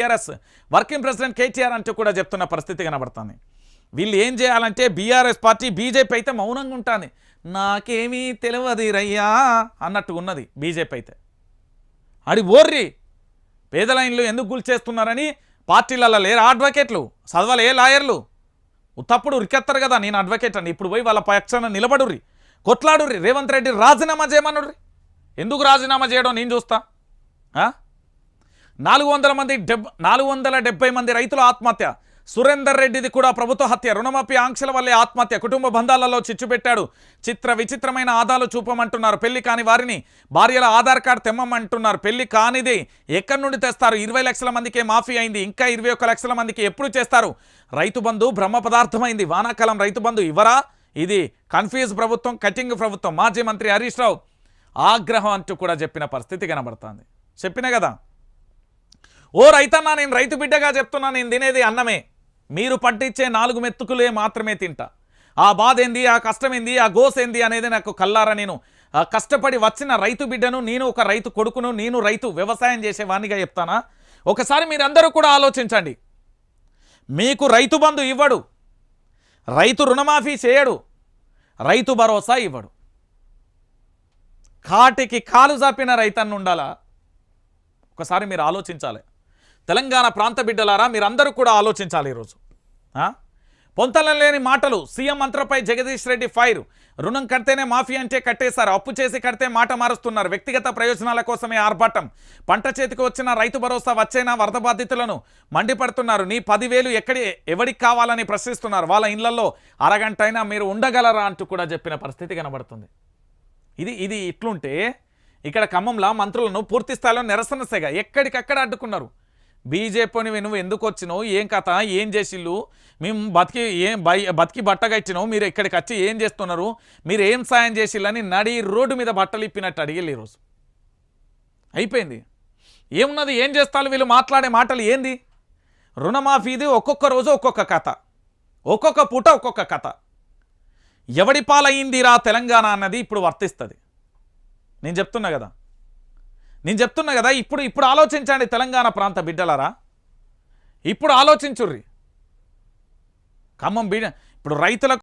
TRS working president KTR అంటూ కూడా చెప్తున్న పరిస్థితి కనబడుతుంది. వీళ్ళు ఏం చేయాలంటే బీఆర్ఎస్ పార్టీ బీజేపీ అయితే మౌనంగా ఉంటుంది. నాకేమీ తెలియదు రయ్యా అన్నట్టు ఉన్నది బీజేపీ అయితే. అడి ఓర్రి పేదలైన్లు ఇండ్లు ఎందుకు గుల్చేస్తున్నారని పార్టీలలో లేరు అడ్వకేట్లు చదవలే లాయర్లు. తప్పుడు ఉరికెత్తారు కదా నేను అడ్వకేట్ అని ఇప్పుడు పోయి వాళ్ళ పక్షాన నిలబడుర్రి కొట్లాడుర్రి. రేవంత్ రెడ్డి రాజీనామా చేయమనుర్రి. ఎందుకు రాజీనామా చేయడం నేను చూస్తా? నాలుగు వందల మంది డెబ్ నాలుగు వందల డెబ్బై మంది రైతుల ఆత్మహత్య. సురేందర్ రెడ్డిది కూడా ప్రభుత్వ హత్య. రుణమాఫీ ఆంక్షల వల్లే ఆత్మహత్య. కుటుంబ బంధాలలో చిచ్చుపెట్టాడు చిత్ర విచిత్రమైన ఆదాలు చూపమంటున్నారు. పెళ్ళి కాని వారిని భార్యల ఆధార్ కార్డు తెమ్మమంటున్నారు. పెళ్ళి కానిది ఎక్కడి నుండి తెస్తారు? ఇరవై లక్షల మందికే మాఫీ అయింది. ఇంకా ఇరవై ఒక్క లక్షల మందికి ఎప్పుడు చేస్తారు? రైతు బంధు బ్రహ్మ పదార్థమైంది. వానాకాలం రైతు బంధు ఇవ్వరా? ఇది కన్ఫ్యూజ్ ప్రభుత్వం కటింగ్ ప్రభుత్వం. మాజీ మంత్రి హరీష్ రావు ఆగ్రహం అంటూ కూడా చెప్పిన పరిస్థితి కనబడుతుంది. చెప్పిన కదా? ఓ రైతన్నా నేను రైతు బిడ్డగా చెప్తున్నా నేను తినేది అన్నమే. మీరు పట్టించే నాలుగు మెత్తుకులే మాత్రమే తింటా. ఆ బాధ ఏంది ఆ కష్టం ఏంది ఆ గోస్ ఏంది అనేది నాకు కల్లారా నేను. కష్టపడి వచ్చిన రైతు బిడ్డను నేను ఒక రైతు కొడుకును నేను రైతు వ్యవసాయం చేసేవానిగా చెప్తానా? ఒకసారి మీరందరూ కూడా ఆలోచించండి. మీకు రైతు బంధు ఇవ్వడు. రైతు రుణమాఫీ చేయడు. రైతు భరోసా ఇవ్వడు. కాటికి కాలు జాపిన రైతన్ను ఉండాలా ఒకసారి మీరు ఆలోచించాలి. తెలంగాణ ప్రాంత బిడ్డలారా మీరందరూ కూడా ఆలోచించాలి ఈరోజు. ఆ? పొంతలం లేని మాటలు సీఎం మంత్రపై జగదీష్ రెడ్డి ఫైర్. రుణం కడితేనే మాఫీ అంటే కట్టేశారు అప్పు చేసి కడితే మాట మారుస్తున్నారు. వ్యక్తిగత ప్రయోజనాల కోసమే ఆర్భాటం. పంట చేతికి వచ్చిన రైతు భరోసా వచ్చైనా వరద బాధితులను మండిపడుతున్నారు. నీ పదివేలు ఎక్కడి ఎవడికి కావాలని ప్రశ్నిస్తున్నారు. వాళ్ళ ఇళ్ళలో అరగంట అయినా మీరు ఉండగలరా అంటూ కూడా చెప్పిన పరిస్థితి కనబడుతుంది. ఇది ఇది ఇట్లుంటే ఇక్కడ ఖమ్మంలో మంత్రులను పూర్తి స్థాయిలో నిరసన సెగ. ఎక్కడికక్కడ అడ్డుకున్నారు. బీజేపీని నువ్వు ఎందుకు వచ్చినావు? ఏం కథ? ఏం చేసిళ్ళు మేము బతికి ఏం బై బతికి బట్టగట్టినావు మీరు ఇక్కడికి వచ్చి ఏం చేస్తున్నారు? మీరు ఏం సాయం చేసిళ్ళని నడి రోడ్డు మీద బట్టలు ఇప్పినట్టు అడిగిళ్ళు ఈరోజు. అయిపోయింది. ఏమున్నది? ఏం చేస్తారు వీళ్ళు మాట్లాడే మాటలు ఏంది? రుణమాఫీది ఒక్కొక్క రోజు ఒక్కొక్క కథ. ఒక్కొక్క పూట ఒక్కొక్క కథ. ఎవడి పాలయ్యిందిరా తెలంగాణ అన్నది ఇప్పుడు వర్తిస్తుంది. నేను చెప్తున్నా కదా. నేను చెప్తున్నా కదా ఇప్పుడు ఇప్పుడు ఆలోచించండి తెలంగాణ ప్రాంత బిడ్డలారా. ఇప్పుడు ఆలోచించుర్రి. ఖమ్మం బిడ్డ ఇప్పుడు రైతులకు